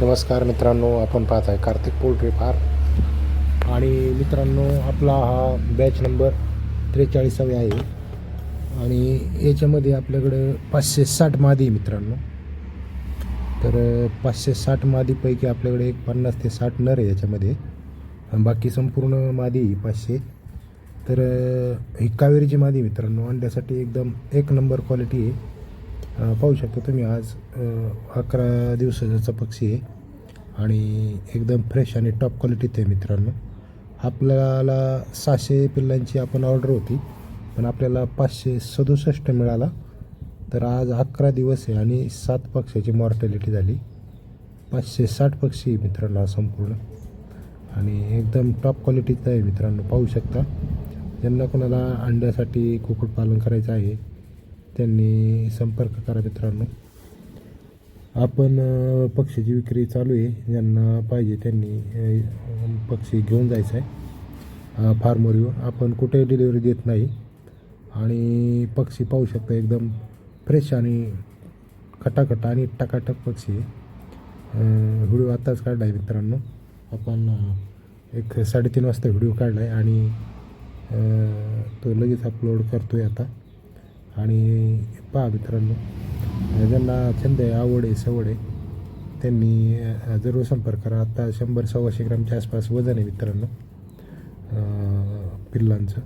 नमस्कार मित्रांनो आपण पाहत आहे कार्तिक पोल्ट्री फार्म. आणि मित्रांनो आपला हा बॅच नंबर त्रेचाळीसावे आहे. आणि याच्यामध्ये आपल्याकडं पाचशे साठ मादी मित्रांनो. तर पाचशे साठ मादीपैकी आपल्याकडे एक पन्नास ते साठ नर आहे याच्यामध्ये. बाकी संपूर्ण मादी पाचशे. तर ही कावेरीची मादी मित्रांनो. अंड्यासाठी एकदम एक नंबर क्वालिटी आहे. पाहू शकता तुम्ही आज अकरा दिवसाचा पक्षी आहे आणि एकदम फ्रेश आणि टॉप क्वालिटीत आहे मित्रांनो. आपल्याला सहाशे पिल्लांची आपण ऑर्डर होती पण आपल्याला पाचशे सदुसष्ट मिळाला. तर आज अकरा दिवस आहे आणि सात पक्ष्याची मॉर्टॅलिटी झाली. पाचशे साठ पक्षी आहे मित्रांनो संपूर्ण. आणि एकदम टॉप क्वालिटीचा आहे मित्रांनो पाहू शकता. ज्यांना कोणाला अंड्यासाठी कुक्कुटपालन करायचं आहे त्यांनी संपर्क करा मित्रांनो. आपण पक्षीची विक्री चालू आहे. ज्यांना पाहिजे त्यांनी पक्षी घेऊन जायचं आहे फार्मरीवर आपण कुठे डिलिव्हरी देत नाही. आणि पक्षी पाहू शकता एकदम फ्रेश आणि खटाखटा आणि टकाटक पक्षी आहे. व्हिडिओ आत्ताच काढला आहे मित्रांनो. आपण एक साडेतीन वाजता व्हिडिओ काढला आहे आणि तो लगेच अपलोड करतो आहे आता. आणि पहा मित्रांनो ज्यांना छंद आहे आवड आहे सवड आहे त्यांनी जरूर संपर्क करा. आता शंभर सव्वाशे ग्रामच्या आसपास वजन आहे मित्रांनो पिल्लांचं.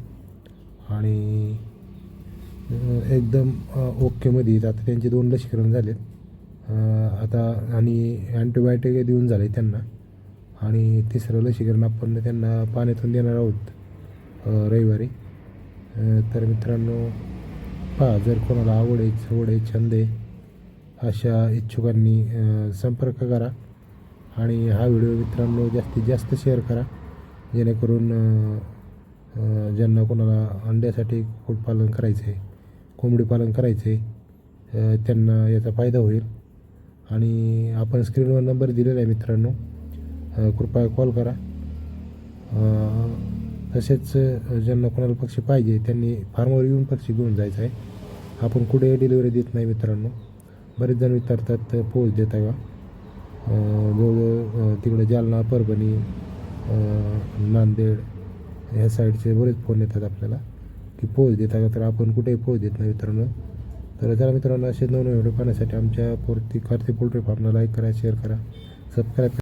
आणि एकदम ओकेमध्ये येत आता त्यांचे दोन लसीकरण झालेत. आता आणि अँटीबायोटिक देऊन झाले त्यांना. आणि तिसरं लसीकरण आपण त्यांना पाण्यातून देणार आहोत रविवारी. तर मित्रांनो पहा जर कोणाला आवड आहे सवड आहे छंद आहे अशा इच्छुकांनी संपर्क करा आणि हा व्हिडिओ मित्रांनो जास्तीत जास्त शेअर करा जेणेकरून ज्यांना कोणाला अंड्यासाठी कुक्कुटपालन करायचं आहे कोंबडी पालन करायचं आहे त्यांना याचा फायदा होईल. आणि आपण स्क्रीनवर नंबर दिलेला आहे मित्रांनो कृपया कॉल करा. तसेच ज्यांना कोणाला पक्षी पाहिजे त्यांनी फार्मवर येऊन पक्षी घेऊन जायचं आहे आपण कुठे डिलिव्हरी देत नाही मित्रांनो. बरेच जण विचारतात पोच देता का? अ, जवळजवळ तिकडे जालना परभणी नांदेड ह्या साईडचे बरेच फोन येतात आपल्याला की पोच देता का? तर आपण कुठेही पोच देत नाही मित्रांनो. तर चला मित्रांनो असे नवनवीन व्हिडिओ पाहण्यासाठी आमच्या पोर्ती कार्तिक पोल्ट्री फार्मला लाईक करा शेअर करा सबस्क्राईब